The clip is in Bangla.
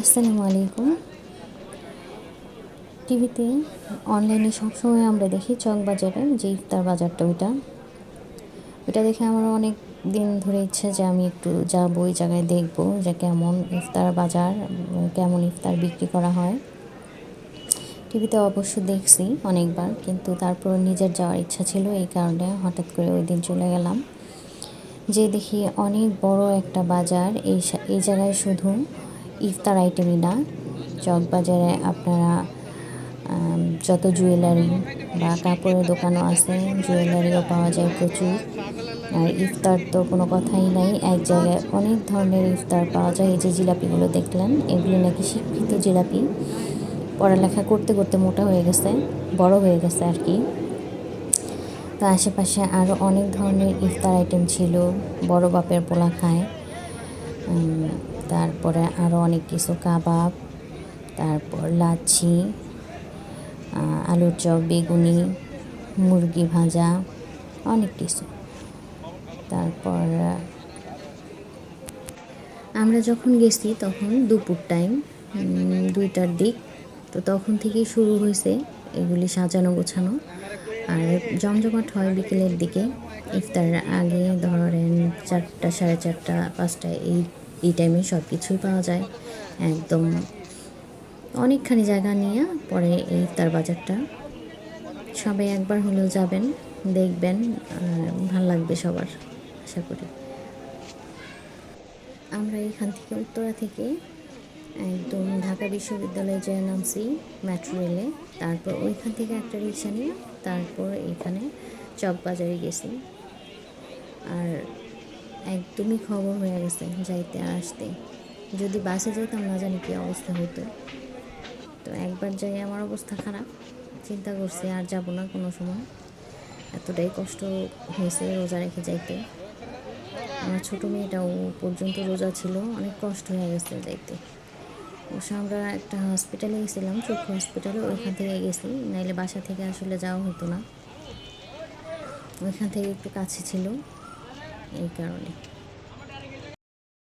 আসসালামু আলাইকুম। টিভিতে, অনলাইনে সবসময় আমরা দেখি চক বাজারে যে ইফতার বাজারটা ওইটা। ওইটা দেখে আমার অনেক দিন ধরে ইচ্ছে যে আমি একটু যাব, ওই জায়গায় দেখব যে কেমন ইফতার বাজার, কেমন ইফতার বিক্রি করা হয়। টিভিতে অবশ্য দেখছি অনেকবার, কিন্তু তারপর নিজের যাওয়ার ইচ্ছা ছিল এই কারণে হঠাৎ করে ওই দিন চলে গেলাম। যে দেখি অনেক বড় একটা বাজার, এই এই জায়গায় শুধু ইফতার আইটেমই না। চক বাজারে আপনারা যত জুয়েলারি বা কাপড়ের দোকানও আছে জুয়েলারিও পাওয়া যায় প্রচুর। আর ইফতার তো কোনো কথাই নাই। এক জায়গায় অনেক ধরনের ইফতার পাওয়া যায়। এই যে জিলাপিগুলো দেখলেন, এগুলো নাকি শিক্ষিত জিলাপি। পড়ালেখা করতে করতে মোটা হয়ে গেছে, বড় হয়ে গেছে আর কি। তো আশেপাশে আরও অনেক ধরনের ইফতার আইটেম ছিল, বড় বাপের পোলা খায়। তারপরে আরও অনেক কিছু, কাবাব, তারপর লাচ্ছি আলুর চপ, বেগুনি, মুরগি ভাজা, অনেক কিছু। তারপর আমরা যখন গেছি তখন দুপুর টাইম দুইটার দিক, তো তখন থেকেই শুরু হয়েছে এগুলি সাজানো গোছানো। আর জমজমাট হয় বিকেলের দিকে ইফতার আগে ধরেন চারটা, সাড়ে চারটা পাঁচটা এই এই টাইমে সব কিছুই পাওয়া যায়। একদম অনেকখানি জায়গা নিয়ে পরে এই ইফতার বাজারটা। সবাই একবার হলেও যাবেন, দেখবেন ভালো লাগবে সবার, আশা করি। আমরা এখান থেকে, উত্তরা থেকে একদম ঢাকা বিশ্ববিদ্যালয়ে যে নামছি মেট্রো রেলে তারপর ওইখান থেকে একটা রিক্সা নিয়ে তারপর এখানে চকবাজারে গেছি। আর একদমই খবর হয়ে গেছে যাইতে আসতে। যদি বাসে যেতাম না জানি কী অবস্থা হতো তো একবার যাই আমার অবস্থা খারাপ, চিন্তা করছি আর যাব না কোনো সময়। এতটাই কষ্ট হয়েছে রোজা রেখে যাইতে। আমার ছোটো মেয়েটাও পর্যন্ত রোজা ছিল, অনেক কষ্ট হয়ে গেছে যাইতে। অবশ্য আমরা একটা হসপিটালে গেছিলাম, চক্ষু হসপিটালে ওইখান থেকে গেছি, নাইলে বাসা থেকে আসলে যাওয়া হতো না। ওইখান থেকে একটু কাছে ছিল, এই কারণে।